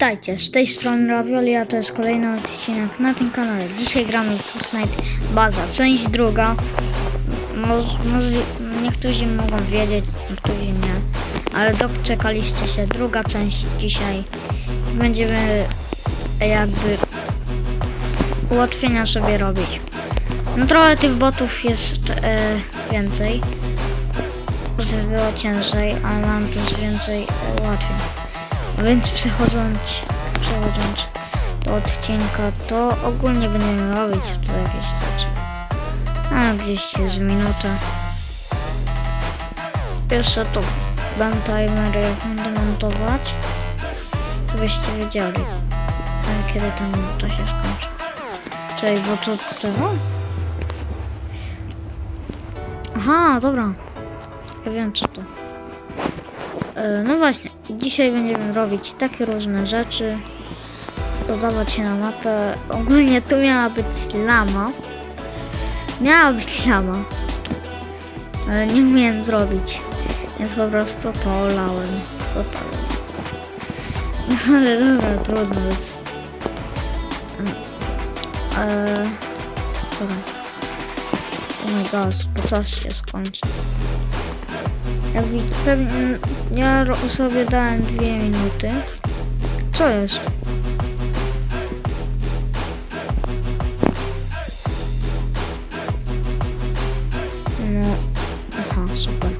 Witajcie, z tej strony Ravioli, a to jest kolejny odcinek na tym kanale. Dzisiaj gramy w Fortnite Baza, część druga. Niektórzy mogą wiedzieć, niektórzy nie. Ale doczekaliście się, druga część dzisiaj. Będziemy jakby ułatwienia sobie robić. No trochę tych botów jest e, więcej. Było ciężej, ale mam też więcej e, ułatwień. Więc przechodząc, przechodząc do odcinka, to ogólnie będziemy robić tu jakieś rzeczy. A gdzieś jest minuta. Pierwsze to dam timer jak będę montować. Żebyście wiedzieli kiedy ta minuta się skończy. Czyli bo to tego? Aha, dobra. Ja wiem co to. E, No właśnie, dzisiaj będziemy robić takie różne rzeczy. Dodawać się na mapę. Ogólnie tu miała być lama. Miała być lama. Ale nie umiem zrobić. Więc po prostu polałem. Totalnie. No ale dobra, trudno jest. Eee, dobra. Oh my gosh, bo coś się skończy. Jak ja ro- sobie dałem dwie minuty. Co jest? No, aha, super.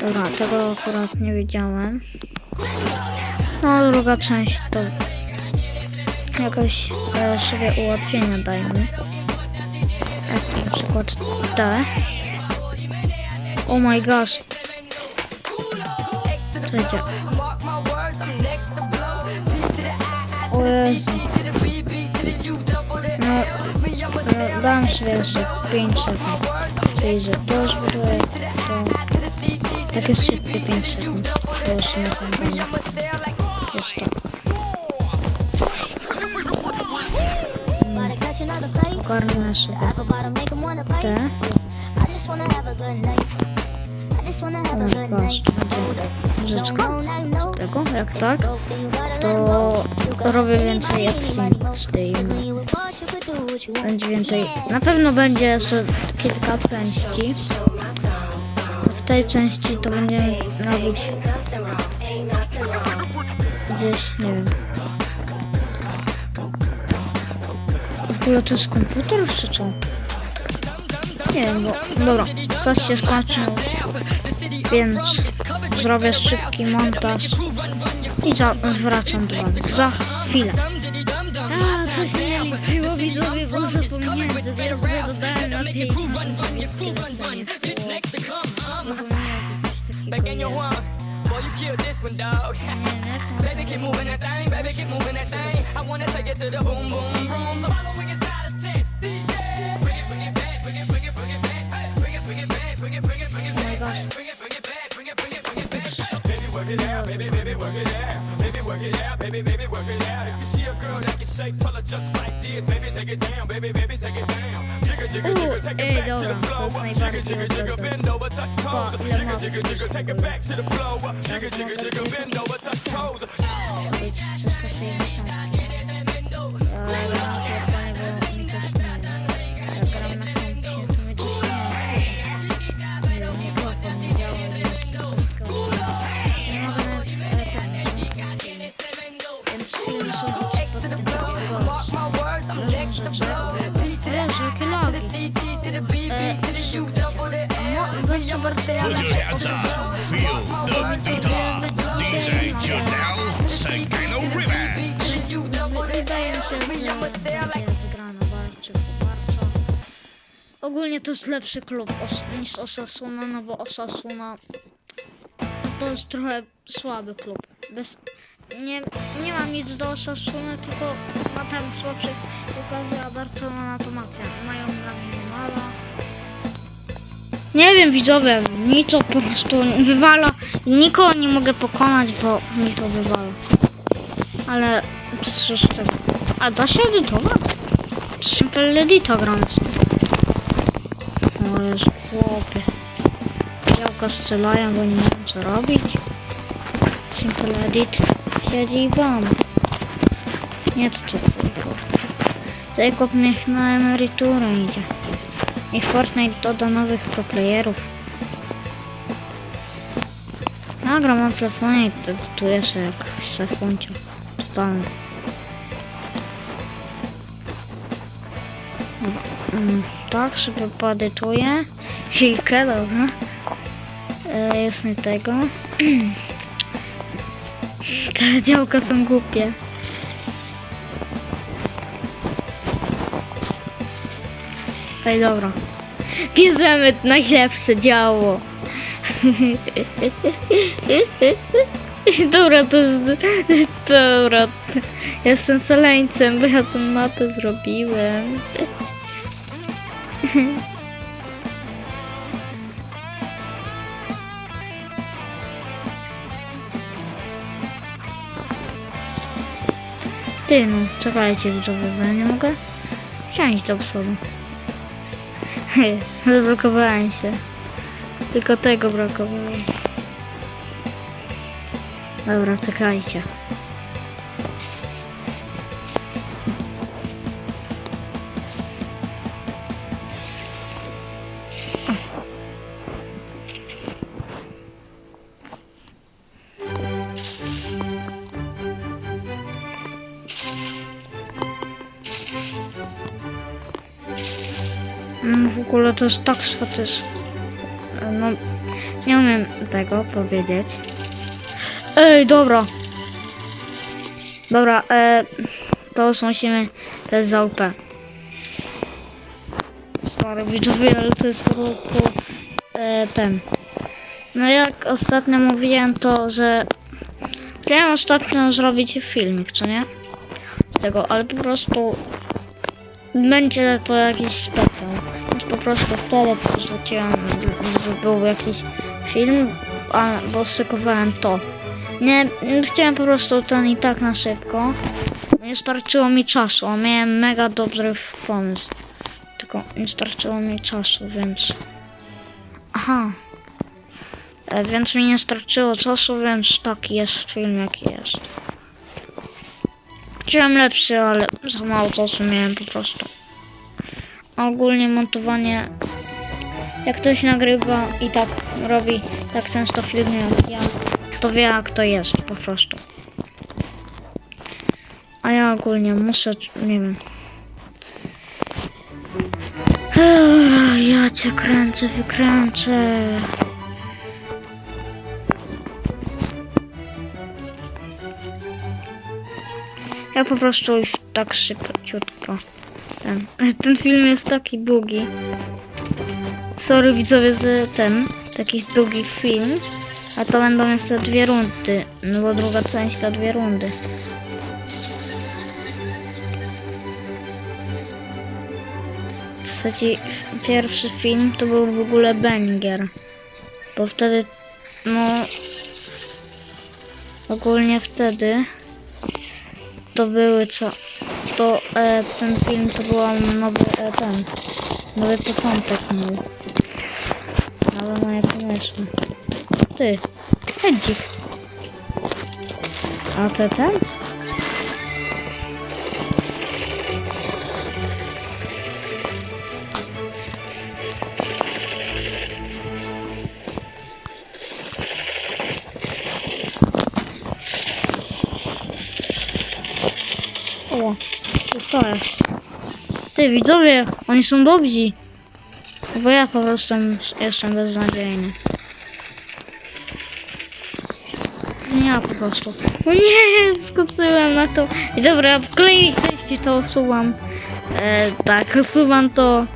Dobra, tego akurat nie wiedziałem. No, druga część to jakoś e, sobie ułatwienia dajmy. Na przykład. Oh my gosh. Czekajcie. O Jezu. No, no dam jeszcze 5 sekund. Czyli, że to zbuduję, to... Tak jest szybkie 5 sekund. To już nie pamiętam. Jest to. Ogarnę sobie te. Muzyczka? Z tego? Jak tak? To robię więcej akcji z tej będzie więcej. Na pewno będzie jeszcze kilka części. W tej części to będziemy robić gdzieś, nie wiem. Ogóle to jest komputer czy co? Nie wiem, bo dobra, coś się skończył, więc zrobię szybki montaż i za, wracam do was za chwilę. A, to się nie liczyło widzowie, bo zapomniałem, że dodałem na tej. Boy, you killed this one, dog. Baby, keep moving that thing. Baby, keep moving that thing. I wanna take it to the boom, boom, boom. So work it out, baby, baby, work it out. Baby, work it out, baby, baby, work it out. If you see a girl that can shake, tell her just like this. Baby, take it down, baby, baby, take it down. Jigger, Ooh, jigger, take it back to the floor. to jest Jigger, najbardziej jigger, jigger, dobre. bend over, touch toes. Bo ile Jigger, mocy. jigger, jigger, take it back to the floor. Jigger, jigger, jigger, bend over, touch toes. być 360. Ja double the weź to bardzo Put your hands up, feel the beat up. DJ Janelle Remix. Wydaje mi się, że wygrana. Ogólnie to jest lepszy klub os- niż Osasuna, no bo Osasuna to jest trochę słaby klub. Bez, nie, nie mam nic do Osasuny, tylko ma tam słabsze pokazy, a Barcelona to macie. Mają mnie mala. Nie wiem widzowie, mi to po prostu wywala. Nikogo nie mogę pokonać, bo mi to wywala. Ale przecież tego. A da się edytować? Simple Edita gram. O Jezu, chłopie. Działka strzelają, bo nie mają co robić. Simple Edit siedzi i bam. Nie to co Jacob. Niech na emeryturę idzie. Niech Fortnite doda nowych proplayerów. Nagram na telefonie i edytuję się jak szefuncia. Totalny. Mm, Tak, sobie poedytuję. Chwilkę, dobra. E, jest nie tego. Te działka są głupie. Ej, dobra. Bierzemy najlepsze działo. Dobra, to dobra. Jestem szaleńcem, bo ja tę mapę zrobiłem. Ty no, czekajcie widzowie, bo nie mogę wsiąść do przodu. Zablokowałem się. Tylko tego brakowało. Dobra, czekajcie. Ogóle to jest tak swatysz. No, nie umiem tego powiedzieć. Ej, dobra. Dobra, e, to już musimy, to jest za OP. Sorry, widzowie, ale to jest po prostu e, ten. No jak ostatnio mówiłem to, że chciałem ostatnio zrobić filmik, co nie? Z tego, ale po prostu będzie to jakiś specjal. Po prostu wtedy wrzuciłem, żeby był jakiś film, a, bo szykowałem to. Nie, nie chciałem po prostu ten i tak na szybko. Nie starczyło mi czasu, a miałem mega dobry pomysł. Tylko nie starczyło mi czasu, więc... Aha. E, więc mi nie starczyło czasu, więc taki jest film jaki jest. Chciałem lepszy, ale za mało czasu miałem po prostu. A ogólnie montowanie, jak ktoś nagrywa i tak robi tak często filmy jak ja, to wie jak to jest po prostu. A ja ogólnie muszę, nie wiem. Ja cię kręcę, wykręcę. Ja po prostu już tak szybciutko. Ten, ten film jest taki długi. Sorry widzowie, że ten taki długi film. A to będą jeszcze dwie rundy. No bo druga część to dwie rundy. Trzeci, pierwszy film to był w ogóle banger. Bo wtedy, no... Ogólnie wtedy to były co? To e, ten film to była nowy e, ten nowy początek mój. Nowe moje pomysły. Ty, Hedzik. A to ten? Ty widzowie, oni są dobrzy. Bo ja po prostu jestem beznadziejny. Ja po prostu. O nie, skoczyłem na to. I dobra, w kolejnej części to usuwam. E, tak, usuwam to,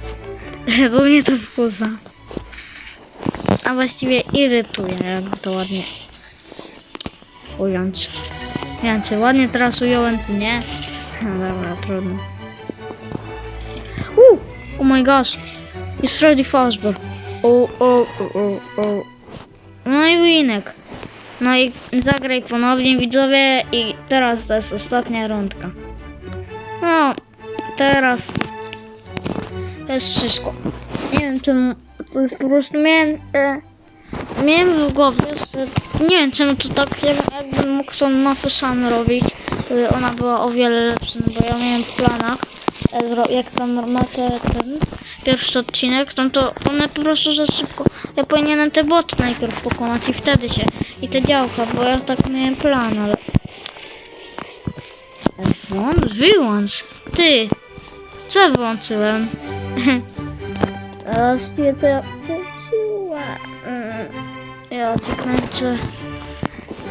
bo mnie to wkurza. A właściwie irytuje, jakby to ładnie ująć. Nie wiem, ładnie teraz ująłem, czy nie. No dobra, trudno. My gosh. It's Freddy Fazbear. O, o, o, o. No i winek. No i zagraj ponownie widzowie i teraz to jest ostatnia rundka. No, teraz to jest wszystko. Nie wiem czemu, to jest po prostu miałem, e, miałem w głowie, że nie wiem czemu to tak, jak- jakbym mógł tą mapę sam robić, to ona była o wiele lepsza, no bo ja miałem w planach, jak tam mapę ten pierwszy odcinek, no to one po prostu za szybko, ja powinienem te boty najpierw pokonać i wtedy się, i te działka, bo ja tak miałem plan, ale... Włącz, wyłącz, ty, co wyłączyłem? Właściwie to ja włączyłem. Mm, Ja cię kręcę.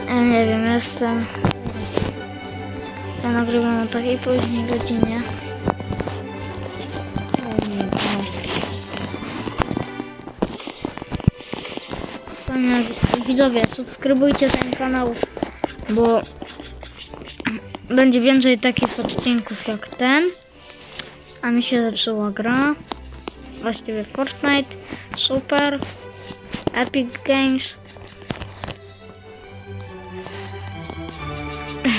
Ja nie wiem, jestem. Ja nagrywam o takiej późnej godzinie. Widzowie, subskrybujcie ten kanał, bo będzie więcej takich odcinków jak ten. A mi się zepsuła gra. Właściwie Fortnite, super, Epic Games.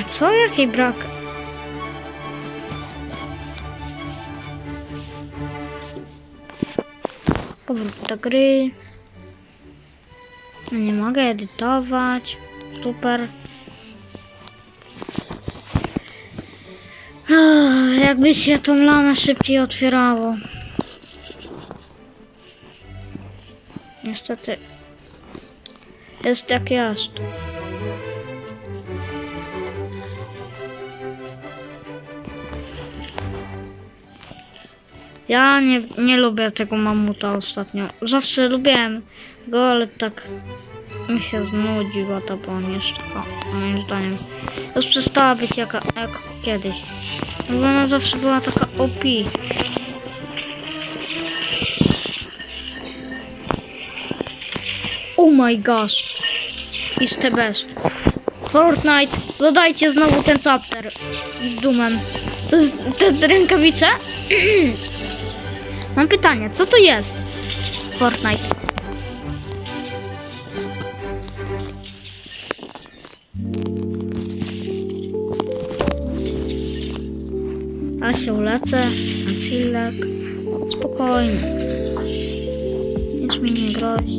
Co? Jaki brak? Powrót do gry. Nie mogę edytować. Super. Jakby się tą lamę szybciej otwierało. Niestety jest jak jest. Ja nie, nie lubię tego mamuta ostatnio. Zawsze lubiłem go, ale tak mi się znudziła ta o, moim zdaniem. Już przestała być jaka, jak kiedyś. No bo ona zawsze była taka OP. Oh my gosh. Is the best. Fortnite, dodajcie znowu ten chapter z dumem. To jest te, te? Mam pytanie, co to jest? Fortnite. Ulecę, na chillek. Spokojnie. Nic mi nie grozi.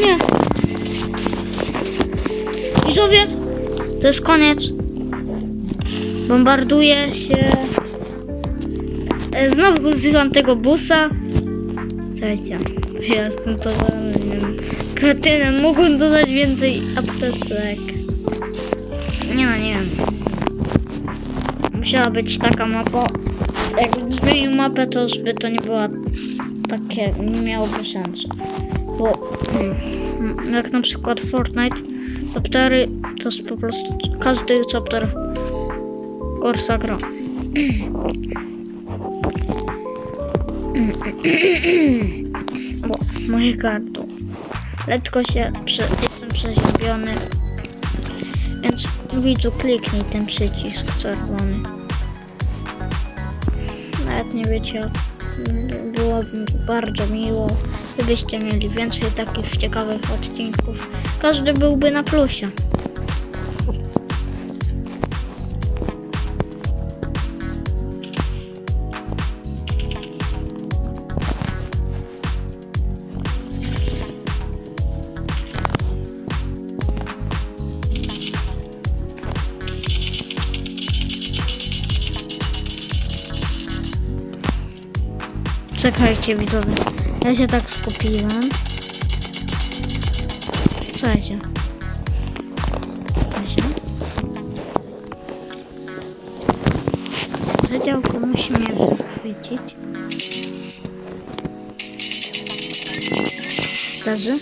Nie. Widzowie, to jest koniec. Bombarduje się. E, Znowu używam tego busa. Cześć, ja jestem totalnym kretynem. Mogłem dodać więcej apteczek. Nie nie wiem. Musiała być taka mapa. Jakbym zmienił mapę, to by to nie była takie, nie miałoby sensu. Bo mm, jak na przykład Fortnite, chaptery to jest po prostu każdy chapter Orsa gra. Bo moje kartu. Letko się prze, jestem przeziębiony. Więc widzu kliknij ten przycisk czerwony. Nawet nie wiecie, byłoby bardzo miło, gdybyście mieli więcej takich ciekawych odcinków. Każdy byłby na plusie. Czekajcie widzowie. Ja się tak skupiłem. Słuchajcie. Słuchajcie. To działko musi mnie wychwycić. Leży.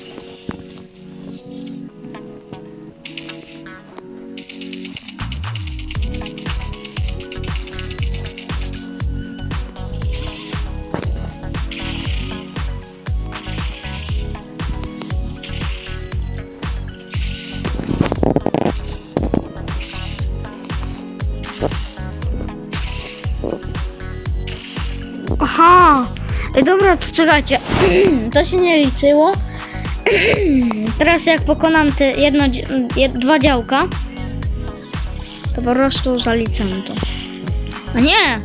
Czekajcie. To się nie liczyło. Teraz jak pokonam te jedno, dwa działka, to po prostu zaliczam to. A nie!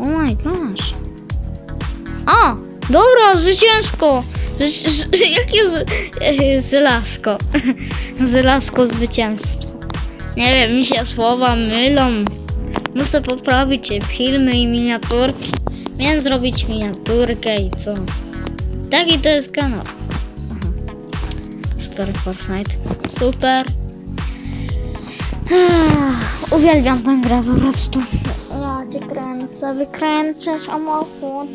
Oh my gosh. O! Dobra, zwycięsko! Jakie z, z lasko? Z lasko zwycięstwo. Nie wiem, mi się słowa mylą. Muszę poprawić filmy i miniaturki. Miałem zrobić miniaturkę i co? Taki to jest kanał. Super Fortnite. Super. Ah, Uwielbiam tę grę po prostu. Ja cię kręcę, wykręcę samochód.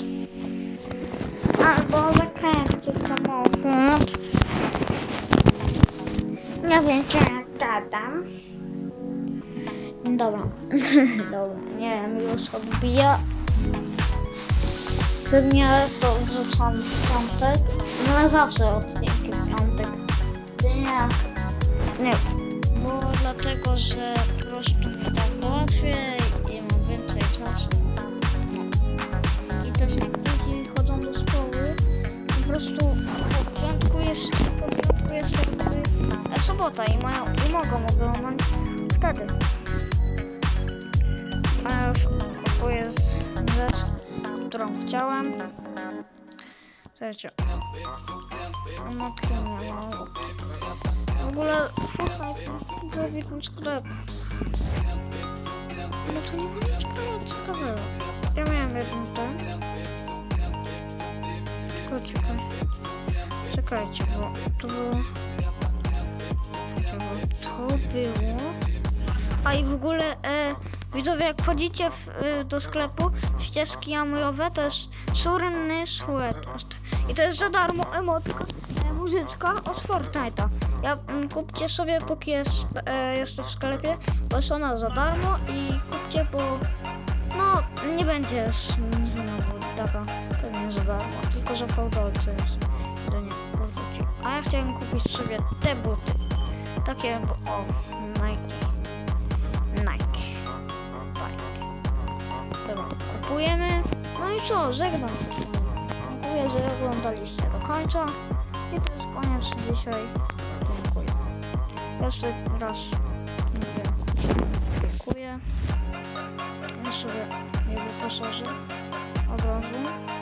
Albo zakręcę samochód. Nie wiem, czy jak tata. Dobra. Dobra, nie wiem, już odbija. Pewnie to wrzucam w piątek. No ale zawsze odcinki w piątek. Nie. Nie. Bo dlatego, że po prostu mi tak łatwiej Słuchajcie. Matki nie ma. W ogóle Fortnite zrobi ten sklep. No to nie ma nic prawa ciekawego. Ja miałem jeden ten. Tylko czekaj. Czekajcie, bo to było... To było... A i w ogóle e, widzowie jak wchodzicie w, e, do sklepu ścieżki amurowe to jest surny sweat. I to jest za darmo emotka, e, muzyczka od Fortnite'a. Ja, mm, kupcie sobie póki jest, e, to w sklepie, bo jest ona za darmo i kupcie, bo no nie będzie znowu taka pewnie za darmo, tylko że fałdolce jest. To nie. A ja chciałem kupić sobie te buty. Takie, bo, o, Nike. Nike. Nike. Dobra, kupujemy. No i co, żegnam. Dziękuję, że oglądaliście do końca. I to jest koniec dzisiaj. Dziękuję. Jeszcze raz. Dziękuję. Ja nie wyposażę od razu.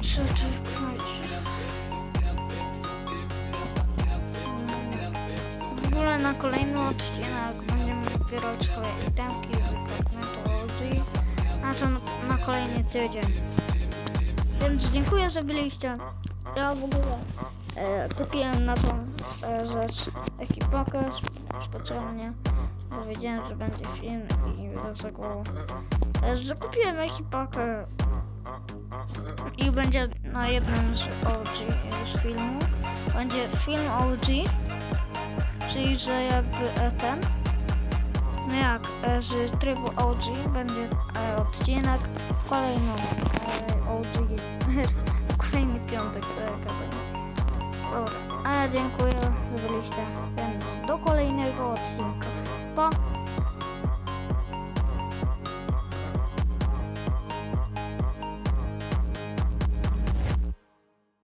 Koniec czekajcie. W ogóle na kolejny odcinek będziemy zbierać swoje itemki z Fragmentu A to na, kolejny tydzień. Więc dziękuję, że byliście. Ja w ogóle e, kupiłem na tą e, rzecz sp- specjalnie. Wiedziałem, że będzie film i dlatego e, zakupiłem ekipakę i będzie na jednym z OG z filmu. Będzie film OG, czyli że jakby e ten, no jak, e z trybu OG będzie e odcinek kolejny OG, kolejny piątek, to Dobra, a ja dziękuję, że byliście do kolejnego odcinka. Pa!